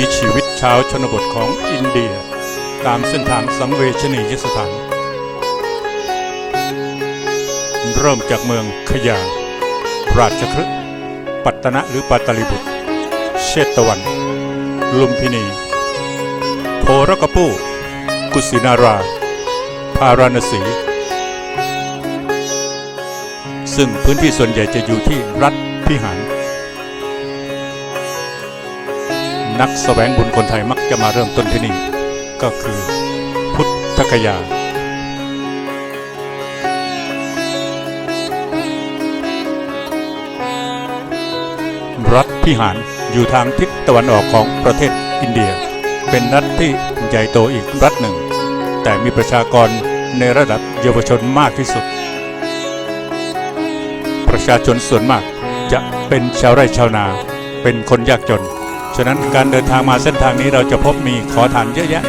ถีชีวิตชาวชนบทของอินเดีย ตามเส้นทางสังเวชนียสถาน เริ่มจากเมืองขยา ราชคฤห์ปัตตนะหรือปัตตลิบุตร เชตวัน ลุมพินี โพรกปูกุสินารา พาราณสี ซึ่งพื้นที่ส่วนใหญ่จะอยู่ที่รัฐพิหาร นักแสวงบุญคนไทยมักจะมาเริ่มต้นที่นี่ ก็คือพุทธคยา รัฐพิหารอยู่ทางทิศตะวันออกของประเทศอินเดีย เป็นรัฐที่ใหญ่โตอีกรัฐหนึ่ง แต่มีประชากรในระดับเยาวชนมากที่สุด ประชาชนส่วนมากจะเป็นชาวไร่ชาวนา เป็นคนยากจน ฉะนั้นการเดินทางมาเส้นทางนี้เราจะพบมีขอทานเยอะแยะ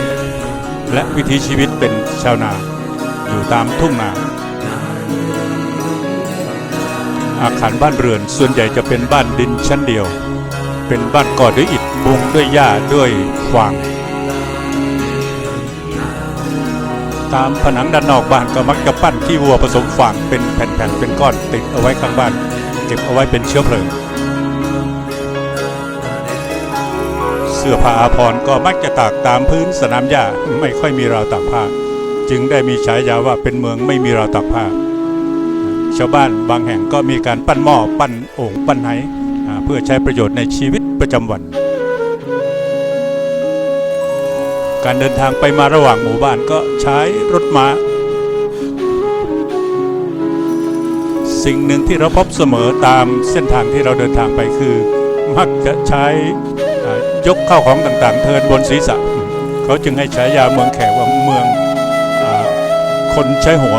และวิถีชีวิตเป็นชาวนา อยู่ตามทุ่งนา อาคารบ้านเรือนส่วนใหญ่จะเป็นบ้านดินชั้นเดียว เป็นบ้านก่อด้วยอิฐมุงด้วยหญ้าด้วยฟางตามผนังด้านนอกบ้านก็มักจะปั้นขี้วัวผสมฟางเป็นแผ่นๆเป็นก้อนติดเอาไว้ข้างบ้าน เก็บเอาไว้เป็นเชื้อเพลิง เสื้อผ้าอาภรณ์ก็มักจะตากตามพื้นสนามหญ้าไม่ค่อยมีราวตากผ้า จึงได้มีฉายาว่าเป็นเมืองไม่มีราวตากผ้า ชาวบ้านบางแห่งก็มีการปั้นหม้อปั้นโอ่งปั้นไหเพื่อใช้ประโยชน์ในชีวิตประจำวัน การเดินทางไปมาระหว่างหมู่บ้านก็ใช้รถม้า สิ่งหนึ่งที่เราพบเสมอตามเส้นทางที่เราเดินทางไปคือ มักจะใช้ ยกเข้าของต่างๆ เทินบนศีรษะ เขาจึงให้ฉายาเมืองแขกว่าเมืองอคนใช้หัว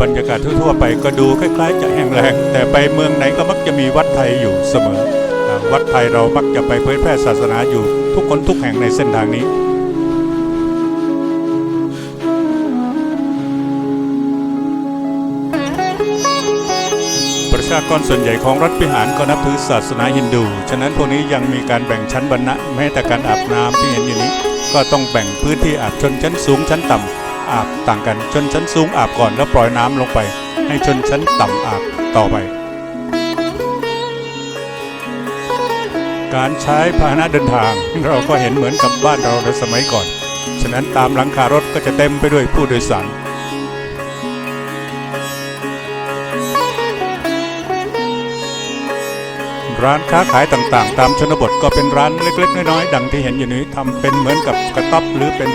บรรยากาศทั่วๆไปก็ดูคล้ายๆ จะแห้งแล้งแต่ไปเมืองไหนก็มักจะมีวัดไทยอยู่เสมออวัดไทยเรามักจะไปเผยแพร่ศาสนาอยู่ทุกคนทุกแห่งในเส้นทางนี้ ชากรส่วนใหญ่ของรัฐพิหารก็นับถือศาสนาฮินดู ฉะนั้นพวกนี้ยังมีการแบ่งชั้นวรรณะแม้แต่การอาบน้ำที่เห็นอยู่นี้ ก็ต้องแบ่งพื้นที่อาบชนชั้นสูงชั้นต่ำอาบต่างกันชนชั้นสูงอาบก่อนแล้วปล่อยน้ำลงไป ให้ชนชั้นต่ำอาบต่อไป การใช้พาหนะเดินทางเราก็เห็นเหมือนกับบ้านเราในสมัยก่อน ฉะนั้นตามหลังคารถก็จะเต็มไปด้วยผู้โดยสาร ร้านค้าขายต่างๆ ตามชนบทก็เป็นร้านเล็ก ๆ น้อยๆดังที่เห็นอยู่นี้ทำเป็นเหมือนกับกระต๊อบหรือเป็น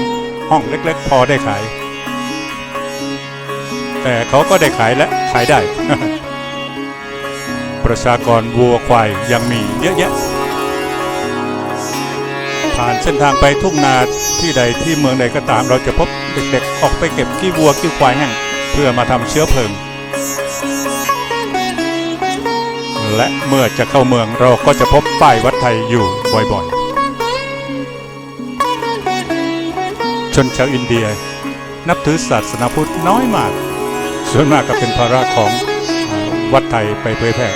ห้องเล็กๆ พอได้ขาย แต่เขาก็ได้ขายและขายได้ ประชากรวัวควายยังมีเยอะแยะ ผ่านเส้นทางไปทุ่งนาที่ใดที่เมืองใดก็ตามเราจะพบเด็กๆ ออกไปเก็บขี้วัวขี้ควายแห้งเพื่อมาทำเชื้อเพลิง และเมื่อจะเข้าเมืองเราก็จะพบป้ายวัดไทยอยู่บ่อยๆ ชนชาวอินเดียนับถือศาสนาพุทธน้อยมาก ส่วนมากก็เป็นภาระของวัดไทยไปเผยแพร่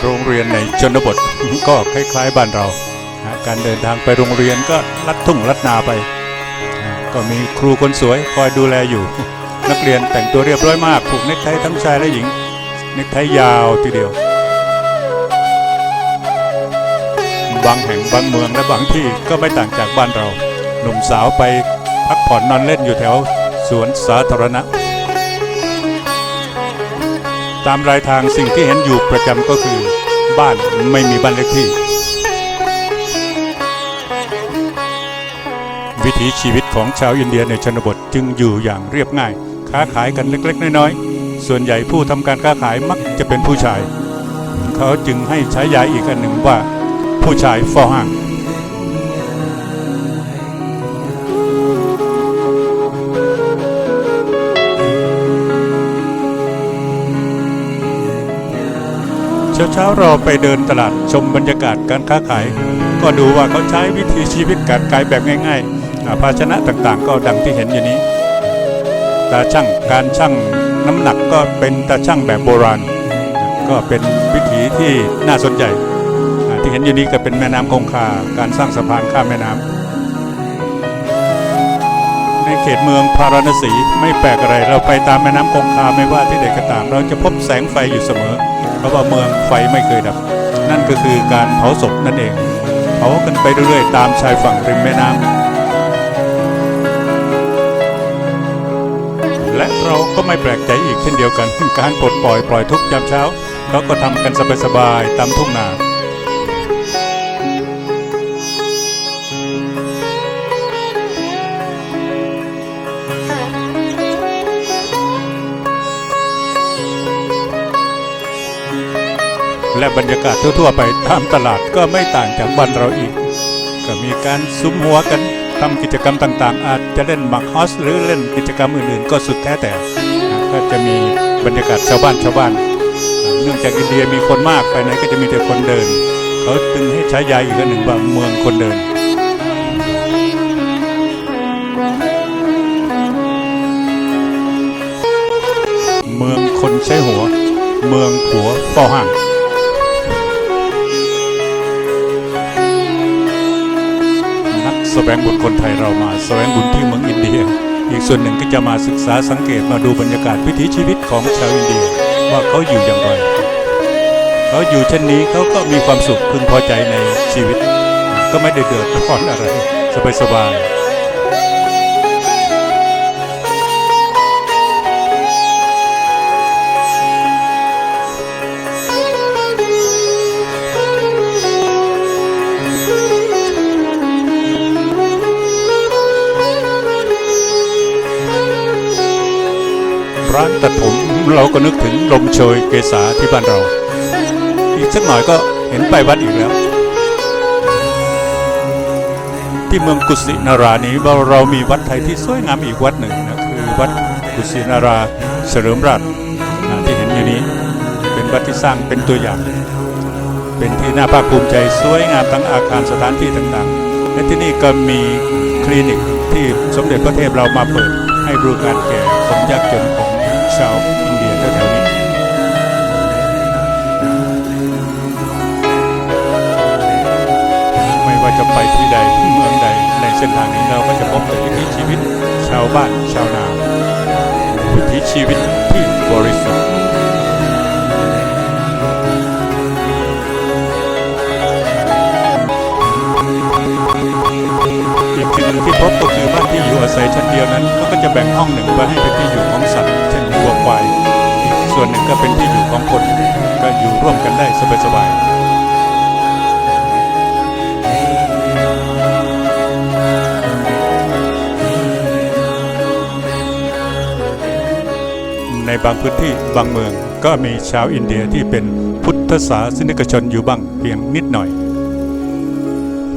โรงเรียนในชนบทก็คล้ายๆบ้านเรา การเดินทางไปโรงเรียนก็ลัดทุ่งลัดนาไป ก็มีครูคนสวยคอยดูแลอยู่ นักเรียนแต่งตัวเรียบร้อยมากผูกเนคไททั้งชายและหญิง เนคไทยาวทีเดียว บางแห่งบางเมืองและบางที่ก็ไม่ต่างจากบ้านเรา หนุ่มสาวไปพักผ่อนนอนเล่นอยู่แถวสวนสาธารณะ ตามรายทางสิ่งที่เห็นอยู่ประจำก็คือ บ้านไม่มีบ้านเลขที่ วิถีชีวิตของชาวอินเดียในชนบทจึงอยู่อย่างเรียบง่าย ค้าขายกันเล็กๆ น้อยๆ ส่วนใหญ่ผู้ทำการค้าขายมักจะเป็นผู้ชาย เขาจึงให้ใช้ยาอีกอันหนึ่งว่า ผู้ชายฟอห่างเช้าๆเราไปเดินตลาดชมบรรยากาศการค้าขาย ก็ดูว่าเขาใช้วิธีชีวิตการขายแบบง่ายๆภาชนะต่างๆ ก็ดังที่เห็นอยู่นี้ ตาช่างการช่างน้ำหนักก็เป็นตาช่างแบบโบราณ ก็เป็นวิถีที่น่าสนใจ ที่เห็นอยู่นี้ก็เป็นแม่น้ำคงคาการสร้างสะพานข้ามแม่น้ำในเขตเมืองพาราณสีไม่แปลกอะไร เราไปตามแม่น้ำคงคาไม่ว่าที่ใดก็ตาม เราจะพบแสงไฟอยู่เสมอ เพราะว่าเมืองไฟไม่เคยดับ นั่นก็คือการเผาศพนั่นเองเผากันไปเรื่อยๆ ตามชายฝั่งริมแม่น้ำ และเราก็ไม่แปลกใจอีกเช่นเดียวกันการปลดปล่อยปล่อยทุกยามเช้าเขาก็ทำกันสบายๆตามทุ่งนาและบรรยากาศทั่วๆไปตามตลาดก็ไม่ต่างจากบ้านเราอีก ก็มีการซุ้มหัวกัน ทำกิจกรรมต่างๆ อาจจะเล่นหมากฮอสหรือเล่นกิจกรรมอื่นๆ ก็สุดแท้แต่ก็จะมีบรรยากาศชาวบ้านชาวบ้าน เนื่องจากอินเดียมีคนมากไปไหนก็จะมีแต่คนเดิน เขาจึงให้ใช้ยาอีกหนึ่งว่าเมืองคนเดินเมืองคนใช้หัว เมืองผัวเฝ้าห้าง วงบุญคนไทยเรามาแสวงบุญที่เมืองอินเดีย อีกส่วนหนึ่งก็จะมาศึกษาสังเกตมาดูบรรยากาศวิถีชีวิตของชาวอินเดียว่าเขาอยู่อย่างไร เขาอยู่เช่นนี้เขาก็มีความสุขพึงพอใจในชีวิต ก็ไม่ได้เดือดร้อนอะไรสบายสบายๆ ตัดผม เราก็นึกถึงลมโชยเกษาที่บ้านเรา อีกสักหน่อยก็เห็นไปวัดอีกแล้ว ที่เมืองกุสินารานี้เราเรามีวัดไทยที่สวยงามอีกวัดหนึ่งนะคือวัดกุสินาราเฉลิมราชนะที่เห็นอยู่นี้เป็นวัดที่สร้างเป็นตัวอย่าง เป็นที่น่าภาคภูมิใจสวยงามทั้งอาคารสถานที่ต่างๆ และที่นี่ก็มีคลินิกที่สมเด็จพระเทพเรามาเปิดให้บริการแก่คนยากจนข ชาวอินเดียแถวๆนี้ไม่ว่าจะไปที่ใดเมืองใดในเส้นทางนี้เราก็จะพบแต่วิถีชีวิต ชาวบ้านชาวนาวิถีชีวิตที่บริสุทธิ์อีกสิ่งหนึ่งที่พบก็คือบ้านที่อยู่อาศัยชั้นเดียวนั้น ก็จะแบ่งห้องหนึ่งไว้ให้เป็นที่อยู่ วนหนึ่งก็เป็นที่อยู่ของคนก็อยู่ร่วมกันได้สบายๆในบางพื้นที่บางเมืองก็มีชาวอินเดียที่เป็นพุทธศาสนิกชนอยู่บ้างเพียงนิดหน่อย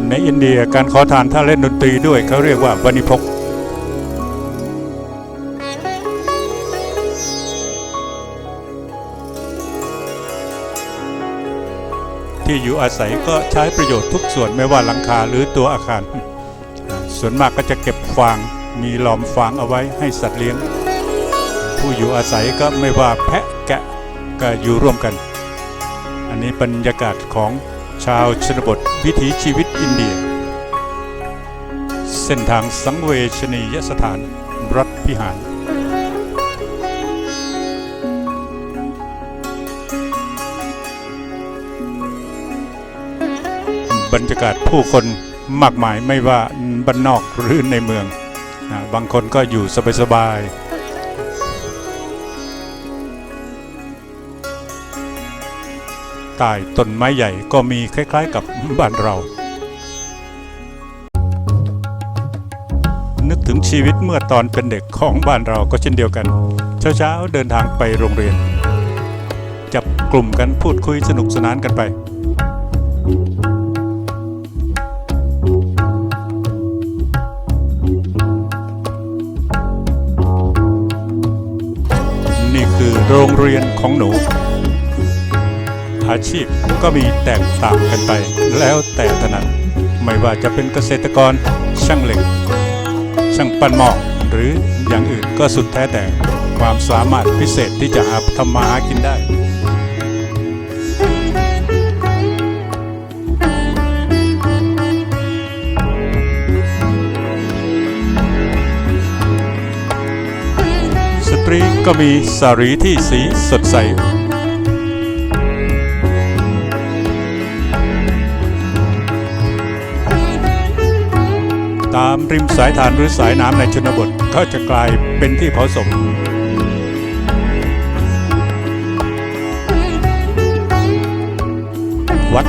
ในอินเดียการขอทานถ้าเล่นดนตรีด้วยเขาเรียกว่าวานิพก ที่อยู่อาศัยก็ใช้ประโยชน์ทุกส่วนไม่ว่าหลังคาหรือตัวอาคาร ส่วนมากก็จะเก็บฟางมีหลอมฟางเอาไว้ให้สัตว์เลี้ยง ผู้อยู่อาศัยก็ไม่ว่าแพะแกะก็อยู่ร่วมกัน อันนี้บรรยากาศของชาวชนบทวิถีชีวิตอินเดีย เส้นทางสังเวชนียสถานรัฐพิหาร บรรยากาศผู้คนมากมายไม่ว่าบ้านนอกหรือในเมืองนะบางคนก็อยู่สบายๆใต้ต้นไม้ใหญ่ก็มีคล้าย ๆ กับบ้านเรา นึกถึงชีวิตเมื่อตอนเป็นเด็กของบ้านเราก็เช่นเดียวกัน เช้าๆเดินทางไปโรงเรียน จับกลุ่มกันพูดคุยสนุกสนานกันไป โรงเรียนของหนู อาชีพก็มีแตกต่างกันไปแล้วแต่ถนัด ไม่ว่าจะเป็นเกษตรกรช่างเหล็ก ช่างปั้นหม้อหรือออย่างอื่นก็สุดแท้แต่ความสามารถพิเศษที่จะหาทำมาหากินได้ ตรีก็มีสารีที่สีสดใส ตามริมสายทานหรือสายน้ำในชนบทก็จะกลายเป็นที่เผาศพวัด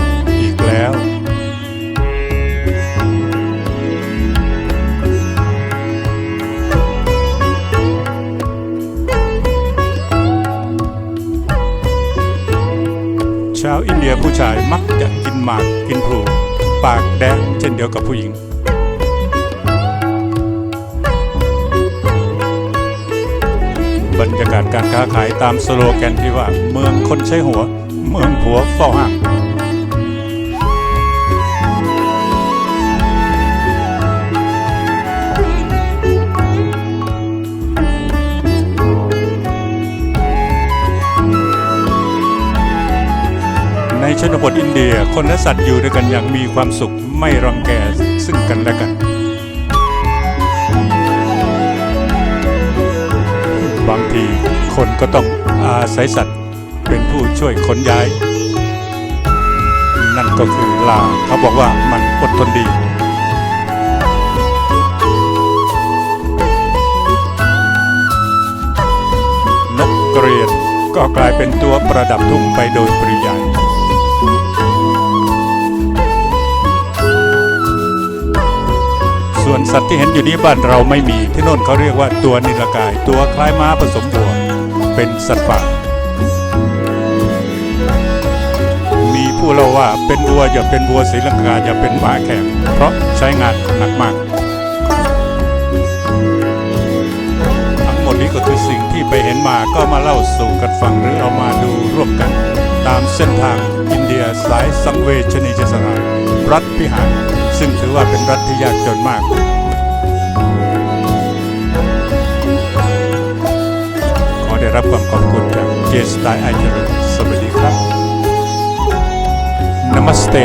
ยผู้ชายมักจะกินหมากกินพลูปากแดงเช่นเดียวกับผู้หญิง บรรยากาศการค้าขายตามสโลแกนที่ว่า เมืองคนใช้หัว เมืองผัวเฝ้าห้าง ชนบทอินเดีย คนและสัตว์อยู่ด้วยกันอย่างมีความสุขไม่รังแกซึ่งกันและกัน บางทีคนก็ต้องอาศัยสัตว์เป็นผู้ช่วยขนย้าย นั่นก็คือลาเขาบอกว่ามันอดทนดีนกกระเรียนก็กลายเป็นตัวประดับทุ่งไปโดยปริยาย ส่วนสัตว์ที่เห็นอยู่นี้บ้านเราไม่มีที่โน่นเขาเรียกว่าตัวนิลกาย ตัวคล้ายม้าผสมวัว เป็นสัตว์ป่ามีผู้เล่าว่าเป็นวัวอย่าเป็นวัวศรีลังกาอย่าเป็นหมาแขกเพราะใช้งานหนักมากทั้งหมดนี้ก็คือสิ่งที่ไปเห็นมาก็มาเล่าสู่กันฟังหรือเอามาดูร่วมกัน ตามเส้นทางอินเดียสายสังเวชนียสถานรัฐพิหาร ซึ่งถือว่าเป็นรัฐที่ยากจนมากขอได้รับความขอบคุณจากเจสไตไอเจริญสวัสดีครับ Namaste